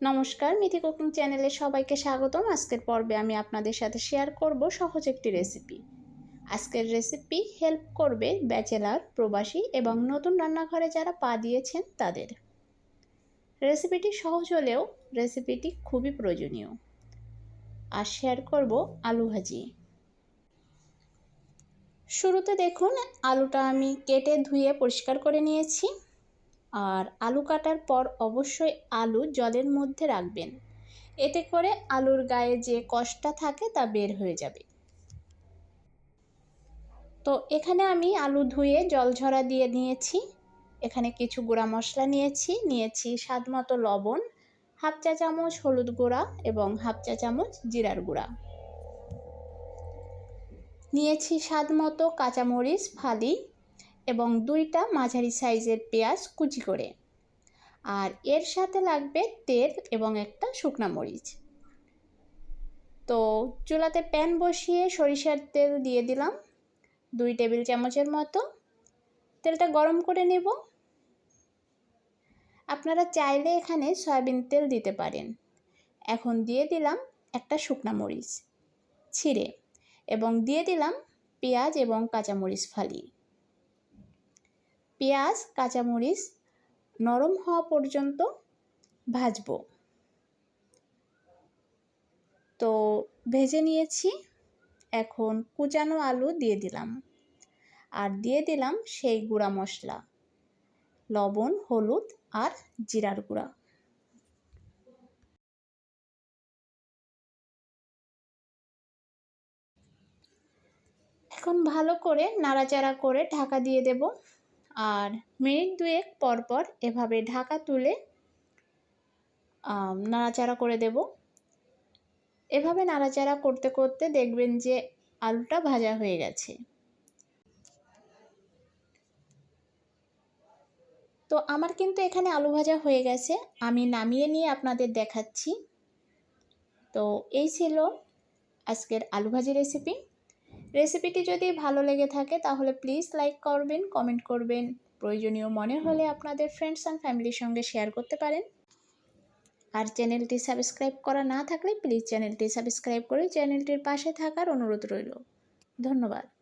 নমস্কার মিথি কুকিং চ্যানেলে সবাইকে স্বাগতম। আজকের পর্বে আমি আপনাদের সাথে শেয়ার করব সহজ একটি রেসিপি আজকের রেসিপি হেল্প করবে ব্যাচেলার প্রবাসী এবং নতুন রান্নাঘরে যারা পা দিয়েছেন তাদের। রেসিপিটি সহজ হলেও রেসিপিটি খুবই প্রয়োজনীয়। আর শেয়ার করব আলু ভাজি। শুরুতে দেখুন, আলুটা আমি কেটে ধুয়ে পরিষ্কার করে নিয়েছি। আর আলু কাটার পর অবশ্যই আলু জলের মধ্যে রাখবেন। এতে করে আলুর গায়ে যে কষ্টটা থাকে তা বের হয়ে যাবে। তো এখানে আমি আলু ধুয়ে জল ঝরা দিয়ে নিয়েছি। এখানে কিছু গুঁড়া মশলা নিয়েছি। নিয়েছি স্বাদ মতো লবণ, হাফ চা চামচ হলুদ গুঁড়া এবং হাফ চা চামচ জিরার গুঁড়া। নিয়েছি স্বাদ মতো কাঁচামরিচ, ফালি এবং দুইটা মাঝারি সাইজের পেঁয়াজ কুচি করে। আর এর সাথে লাগবে তেল এবং একটা শুকনা মরিচ। তো চুলাতে প্যান বসিয়ে সরিষার তেল দিয়ে দিলাম। দুই টেবিল চামচের মতো। তেলটা গরম করে নেব। আপনারা চাইলে এখানে সয়াবিন তেল দিতে পারেন। এখন দিয়ে দিলাম একটা শুকনা মরিচ ছিঁড়ে এবং দিয়ে দিলাম পেঁয়াজ এবং কাঁচামরিচ ফালি। পেঁয়াজ, কাঁচামরিচ নরম হওয়া পর্যন্ত ভাজব। তো ভেজে নিয়েছি, এখন কুচানো আলু দিয়ে দিলাম। আর দিয়ে দিলাম সেই গুঁড়া মশলা, লবণ, হলুদ আর জিরার গুঁড়া। এখন ভালো করে নাড়াচাড়া করে ঢাকা দিয়ে দেব। আর মিনিট দুয়েক পরপর এভাবে ঢাকা তুলে নাড়াচাড়া করে দেব। এভাবে নাড়াচাড়া করতে করতে দেখবেন যে আলুটা ভাজা হয়ে গেছে। তো আমার কিন্তু এখানে আলু ভাজা হয়ে গেছে, আমি নামিয়ে নিয়ে আপনাদের দেখাচ্ছি। তো এই ছিল আজকের আলু ভাজি রেসিপি রেসিপিটি যদি ভালো লেগে থাকে, তাহলে প্লিজ লাইক করবেন কমেন্ট করবেন। প্রয়োজনীয় মনে হলে আপনাদের ফ্রেন্ডস অ্যান্ড ফ্যামিলির সঙ্গে শেয়ার করতে পারেন। আর চ্যানেলটি সাবস্ক্রাইব করা না থাকলে প্লিজ চ্যানেলটি সাবস্ক্রাইব করে চ্যানেলটির পাশে থাকার অনুরোধ রইল। ধন্যবাদ।